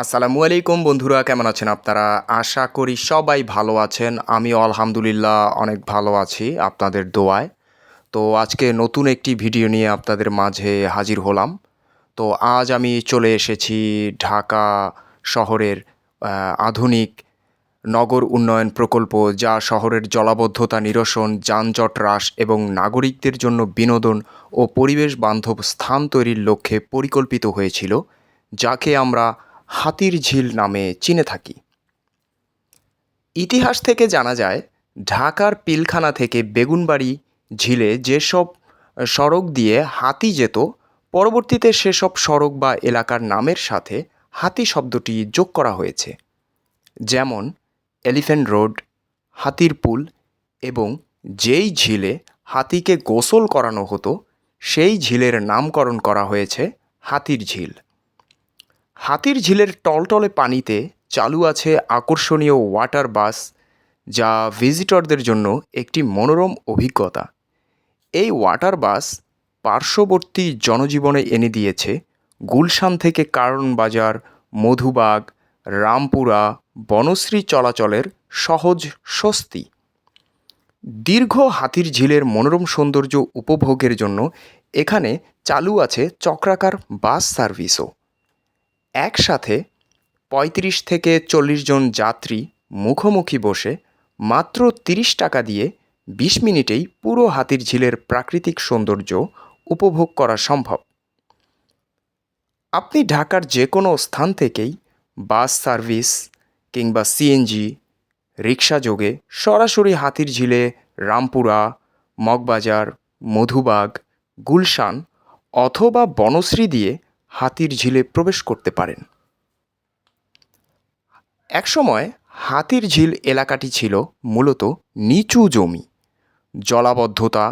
আসসালামু আলাইকুম বন্ধুরা, কেমন আছেন আপনারা? আশা করি সবাই ভালো আছেন। আমি আলহামদুলিল্লাহ অনেক ভালো আছি আপনাদের দোয়ায়। তো আজকে নতুন একটি ভিডিও নিয়ে আপনাদের মাঝে হাজির হলাম। তো আজ আমি চলে এসেছি ঢাকা শহরের আধুনিক নগর উন্নয়ন প্রকল্প, যা শহরের জলাবদ্ধতা নিরসন, যানজট হ্রাস এবং নাগরিকদের জন্য বিনোদন ও পরিবেশ বান্ধব স্থান তৈরির লক্ষ্যে পরিকল্পিত হয়েছিল, যাকে আমরা হাতির ঝিল নামে চিনে থাকি। ইতিহাস থেকে জানা যায়, ঢাকার পিলখানা থেকে বেগুনবাড়ি ঝিলে যেসব সড়ক দিয়ে হাতি যেত, পরবর্তীতে সেসব সড়ক বা এলাকার নামের সাথে হাতি শব্দটি যোগ করা হয়েছে। যেমন, এলিফ্যান্ট রোড, হাতির পুল এবং যেই ঝিলে হাতিকে গোসল করানো হতো, সেই ঝিলের নামকরণ করা হয়েছে হাতির ঝিল। হাতির ঝিলের টলটলে পানিতে চালু আছে আকর্ষণীয় ওয়াটার বাস, যা ভিজিটরদের জন্য একটি মনোরম অভিজ্ঞতা। এই ওয়াটার বাস পার্শ্ববর্তী জনজীবনে এনে দিয়েছে গুলশান থেকে কারণ বাজার মধুবাগ, রামপুরা, বনশ্রী চলাচলের সহজ স্বস্তি। দীর্ঘ হাতির ঝিলের মনোরম সৌন্দর্য উপভোগের জন্য এখানে চালু আছে চক্রাকার বাস সার্ভিসও। একসাথে পঁয়ত্রিশ থেকে চল্লিশ জন যাত্রী মুখোমুখি বসে মাত্র তিরিশ টাকা দিয়ে বিশ মিনিটেই পুরো হাতির ঝিলের প্রাকৃতিক সৌন্দর্য উপভোগ করা সম্ভব। আপনি ঢাকার যে কোনো স্থান থেকেই বাস সার্ভিস কিংবা সিএনজি রিক্সা যোগে সরাসরি হাতির ঝিলে রামপুরা, মগবাজার, মধুবাগ, গুলশান অথবা বনশ্রী দিয়ে হাতির ঝিলে প্রবেশ করতে পারেন। একসময় হাতির ঝিল এলাকাটি ছিল মূলত নিচু জমি। জলাবদ্ধতা,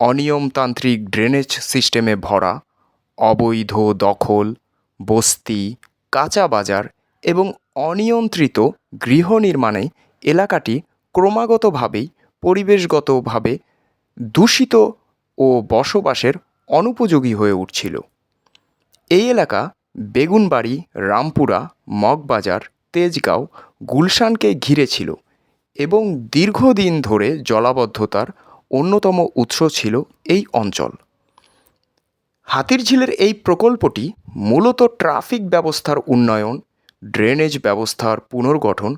অনিয়মতান্ত্রিক ড্রেনেজ সিস্টেমে ভরা, অবৈধ দখল, বস্তি, কাঁচা বাজার এবং অনিয়ন্ত্রিত গৃহ নির্মাণে এলাকাটি ক্রমাগতভাবেই পরিবেশগতভাবে দূষিত ও বসবাসের অনুপযোগী হয়ে উঠছিল। এই এলাকা বেগুনবাড়ি, রামপুরা, মগবাজার, তেজগাঁও, গুলশানকে ঘিরে ছিল এবং দীর্ঘদিন ধরে জলাবদ্ধতার অন্যতম উৎস ছিল এই অঞ্চল। হাতির ঝিলের এই প্রকল্পটি মূলত ট্রাফিক ব্যবস্থার উন্নয়ন, ড্রেনেজ ব্যবস্থার পুনর্গঠন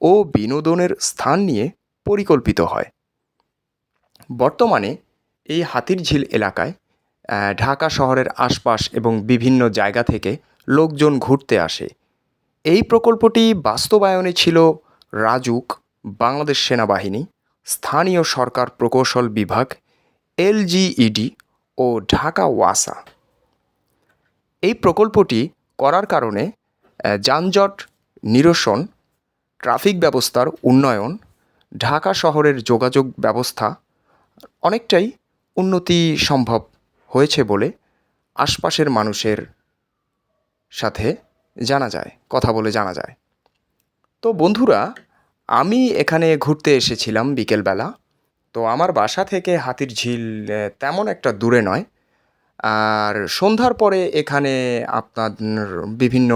ও বিনোদনের স্থান নিয়ে পরিকল্পিত হয়। বর্তমানে এই হাতির ঝিল এলাকায় ঢাকা শহরের আশপাশ এবং বিভিন্ন জায়গা থেকে লোকজন ঘুরতে আসে। এই প্রকল্পটি বাস্তবায়নে ছিল রাজুক, বাংলাদেশ সেনাবাহিনী, স্থানীয় সরকার প্রকৌশল বিভাগ এলজিইডি ও ঢাকা ওয়াসা। এই প্রকল্পটি করার কারণে যানজট, নিরসন, ট্রাফিক ব্যবস্থার উন্নয়ন, ঢাকা শহরের যোগাযোগ ব্যবস্থা অনেকটাই উন্নতি সম্ভব হয়েছে বলে আশপাশের মানুষের সাথে জানা যায়, কথা বলে জানা যায়। তো বন্ধুরা, আমি এখানে ঘুরতে এসেছিলাম বিকেলবেলা। তো আমার বাসা থেকে হাতির ঝিল তেমন একটা দূরে নয়। আর সন্ধ্যার পরে এখানে আপনার বিভিন্ন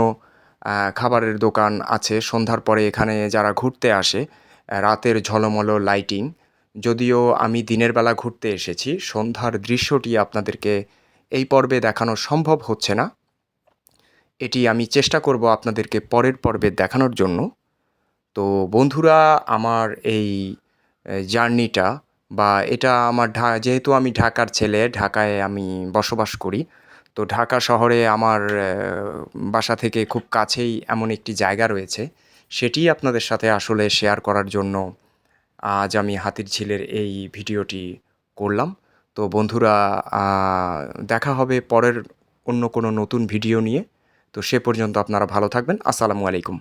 খাবারের দোকান আছে। সন্ধ্যার পরে এখানে যারা ঘুরতে আসে রাতের ঝলমলো লাইটিং যদিও আমি দিনের বেলা ঘুরতে এসেছি, সন্ধ্যার দৃশ্যটি আপনাদেরকে এই পর্বে দেখানো সম্ভব হচ্ছে না। এটি আমি চেষ্টা করব আপনাদেরকে পরের পর্বে দেখানোর জন্য। তো বন্ধুরা, আমার এই জার্নিটা বা এটা আমার ঢা, যেহেতু আমি ঢাকার ছেলে, ঢাকায় আমি বসবাস করি, তো ঢাকা শহরে আমার বাসা থেকে খুব কাছেই এমন একটি জায়গা রয়েছে। সেটি আপনাদের সাথে আসলে শেয়ার করার জন্য আজ আমি হাতির ঝিলের এই ভিডিওটি করলাম। তো বন্ধুরা দেখা হবে পরের অন্য কোনো নতুন ভিডিও নিয়ে। তো সে পর্যন্ত আপনারা ভালো থাকবেন। আসসালামু আলাইকুম।